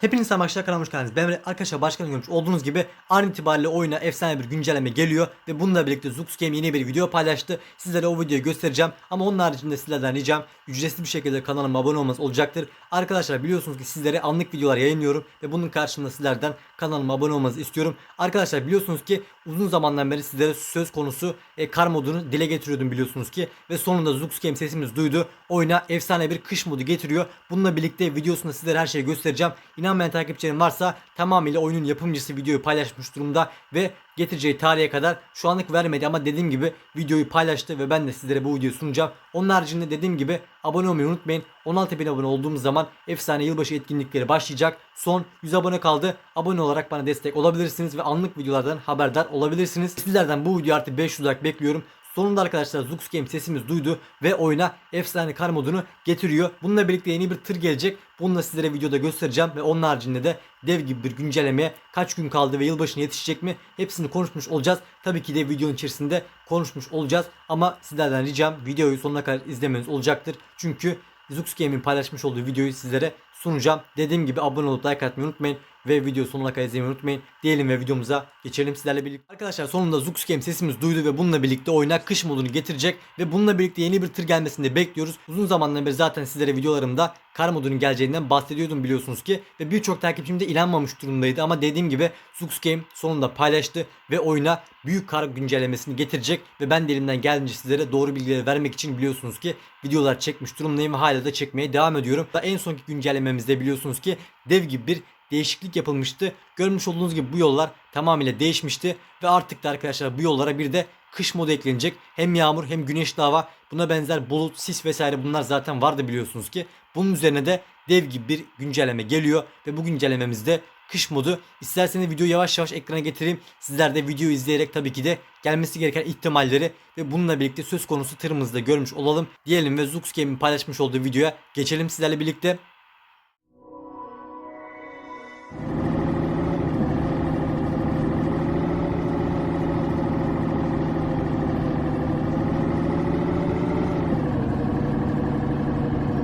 Hepiniz arkadaşlar kanalıma hoş geldiniz. Ben Emre. arkadaşlar başkanı görmüş olduğunuz gibi an itibariyle oyuna efsane bir güncelleme geliyor ve bununla birlikte Zux Game yeni bir video paylaştı. Sizlere o videoyu göstereceğim ama onun haricinde sizlerden ricam ücretsiz bir şekilde kanalıma abone olmanız olacaktır. Arkadaşlar biliyorsunuz ki sizlere anlık videolar yayınlıyorum ve bunun karşılığında sizlerden kanalıma abone olmanızı istiyorum. Arkadaşlar biliyorsunuz ki uzun zamandan beri sizlere söz konusu e, kar modunu dile getiriyordum biliyorsunuz ki ve sonunda Zux Game sesimiz duydu. Oyuna efsane bir kış modu getiriyor. Bununla birlikte videosunda sizlere her şeyi göstereceğim. İnanmayan takipçilerim varsa tamamıyla oyunun yapımcısı videoyu paylaşmış durumda ve getireceği tarihe kadar şu anlık vermedi ama dediğim gibi videoyu paylaştı ve ben de sizlere bu videoyu sunacağım. Onun haricinde dediğim gibi abone olmayı unutmayın. 16 bin abone olduğumuz zaman efsane yılbaşı etkinlikleri başlayacak. Son 100 abone kaldı. Abone olarak bana destek olabilirsiniz ve anlık videolardan haberdar olabilirsiniz. Sizlerden bu video artı 500 olarak bekliyorum. Sonunda arkadaşlar Zux Game sesimiz duydu ve oyuna efsane kar modunu getiriyor. Bununla birlikte yeni bir tır gelecek. Bunu da sizlere videoda göstereceğim ve onun haricinde de dev gibi bir güncellemeye kaç gün kaldı ve yılbaşına yetişecek mi hepsini konuşmuş olacağız. Tabii ki de videonun içerisinde konuşmuş olacağız ama sizlerden ricam videoyu sonuna kadar izlemeniz olacaktır. Çünkü Zux Game'in paylaşmış olduğu videoyu sizlere sunacağım. Dediğim gibi abone olup like atmayı unutmayın ve video sonuna kadar izlemeyi unutmayın. Diyelim ve videomuza geçelim sizlerle birlikte. Arkadaşlar sonunda Zux Game sesimiz duydu ve bununla birlikte oyuna kış modunu getirecek ve bununla birlikte yeni bir tır gelmesini de bekliyoruz. Uzun zamandan beri zaten sizlere videolarımda kar modunun geleceğinden bahsediyordum biliyorsunuz ki ve birçok takipçim de inanmamış durumdaydı ama dediğim gibi Zux Game sonunda paylaştı ve oyuna büyük kar güncellemesini getirecek ve ben de elimden geldiğince sizlere doğru bilgileri vermek için biliyorsunuz ki videolar çekmiş durumdayım ve hala da çekmeye devam ediyorum. Da en sonki güncellememizde biliyorsunuz ki dev gibi bir değişiklik yapılmıştı. Görmüş olduğunuz gibi bu yollar tamamıyla değişmişti ve artık da arkadaşlar bu yollara bir de kış modu eklenecek. Hem yağmur hem güneşli hava buna benzer bulut, sis vesaire bunlar zaten vardı biliyorsunuz ki. Bunun üzerine de dev gibi bir güncelleme geliyor ve bu güncellememizde kış modu. İsterseniz videoyu yavaş yavaş ekrana getireyim. Sizler de videoyu izleyerek tabii ki de gelmesi gereken ihtimalleri ve bununla birlikte söz konusu tırımızda görmüş olalım diyelim ve Zux Game'in paylaşmış olduğu videoya geçelim sizlerle birlikte.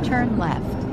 Turn left.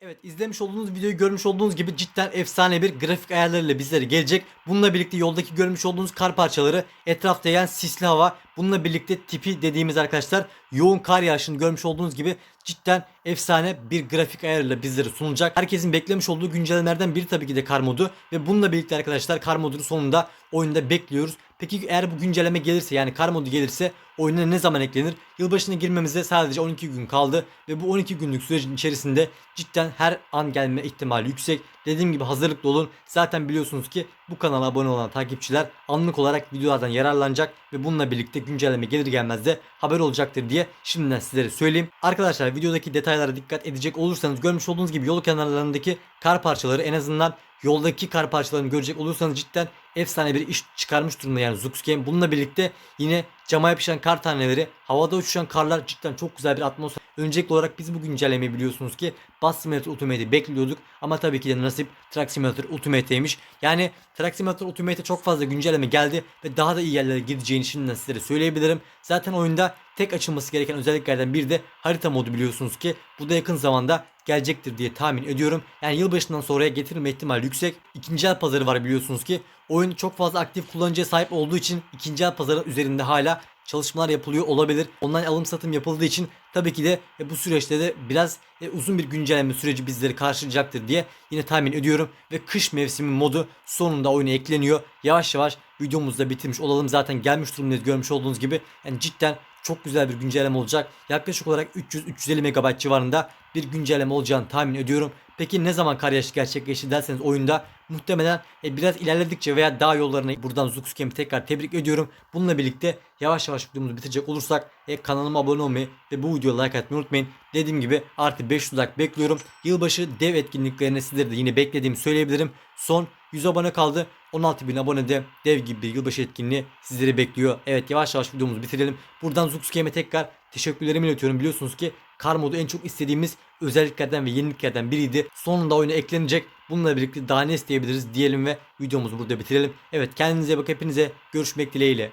Evet izlemiş olduğunuz videoyu görmüş olduğunuz gibi cidden efsane bir grafik ayarlarıyla bizlere gelecek. Bununla birlikte yoldaki görmüş olduğunuz kar parçaları, etrafta yağan sisli hava, bununla birlikte tipi dediğimiz arkadaşlar yoğun kar yağışını görmüş olduğunuz gibi cidden efsane bir grafik ayarıyla bizlere sunulacak. Herkesin beklemiş olduğu güncellemelerden biri tabii ki de kar modu ve bununla birlikte arkadaşlar kar modunu sonunda oyunda bekliyoruz. Peki eğer bu güncelleme gelirse yani kar modu gelirse oyuna ne zaman eklenir? Yılbaşına girmemize sadece 12 gün kaldı ve bu 12 günlük sürecin içerisinde cidden her an gelme ihtimali yüksek. Dediğim gibi hazırlıklı olun. Zaten biliyorsunuz ki bu kanala abone olan takipçiler anlık olarak videolardan yararlanacak ve bununla birlikte güncelleme gelir gelmez de haber olacaktır diye şimdiden sizlere söyleyeyim. Arkadaşlar videodaki detaylara dikkat edecek olursanız görmüş olduğunuz gibi yol kenarlarındaki kar parçaları en azından yoldaki kar parçalarını görecek olursanız cidden efsane bir iş çıkarmış durumda yani Zux Game. Bununla birlikte yine cama yapışan kar taneleri, havada uçuşan karlar cidden çok güzel bir atmosfer. Öncelikli olarak biz bu güncellemeyi biliyorsunuz ki Bus Simulator Ultimate'i bekliyorduk ama tabii ki de nasip Truck Simulator Ultimate'ymiş. Yani Truck Simulator Ultimate'e çok fazla güncelleme geldi ve daha da iyi yerlere gideceğini şimdiden sizlere söyleyebilirim. Zaten oyunda tek açılması gereken özelliklerden biri de harita modu biliyorsunuz ki bu da yakın zamanda gelecektir diye tahmin ediyorum. Yani yılbaşından sonraya getirilme ihtimali yüksek. İkinci el pazarı var biliyorsunuz ki. Oyun çok fazla aktif kullanıcıya sahip olduğu için ikinci el pazarı üzerinde hala çalışmalar yapılıyor olabilir. Online alım satım yapıldığı için tabii ki de e, bu süreçte de biraz e, uzun bir güncelleme süreci bizleri karşılayacaktır diye yine tahmin ediyorum. Ve kış mevsimi modu sonunda oyuna ekleniyor. Yavaş yavaş videomuzu da bitirmiş olalım. Zaten gelmiş durumdayız görmüş olduğunuz gibi. Yani cidden çok güzel bir güncelleme olacak. Yaklaşık olarak 300-350 MB civarında bir güncelleme olacağını tahmin ediyorum. Peki ne zaman kar yağışı gerçekleşti derseniz oyunda muhtemelen e, biraz ilerledikçe veya daha yollarına buradan Zux Game'i tekrar tebrik ediyorum. Bununla birlikte yavaş yavaş videomuzu bitirecek olursak e, kanalıma abone olmayı ve bu videoya like atmayı unutmayın. Dediğim gibi artı 500 like bekliyorum. Yılbaşı dev etkinliklerine sizleri de yine beklediğimi söyleyebilirim. Son 100 abone kaldı. 16 bin abonede dev gibi bir yılbaşı etkinliği sizleri bekliyor. Evet yavaş yavaş videomuzu bitirelim. Buradan Zux Game'e tekrar teşekkürlerimi iletiyorum. Biliyorsunuz ki kar modu en çok istediğimiz özelliklerden ve yeniliklerden biriydi. Sonunda oyuna eklenecek. Bununla birlikte daha ne isteyebiliriz diyelim ve videomuzu burada bitirelim. Evet kendinize bak hepinize görüşmek dileğiyle.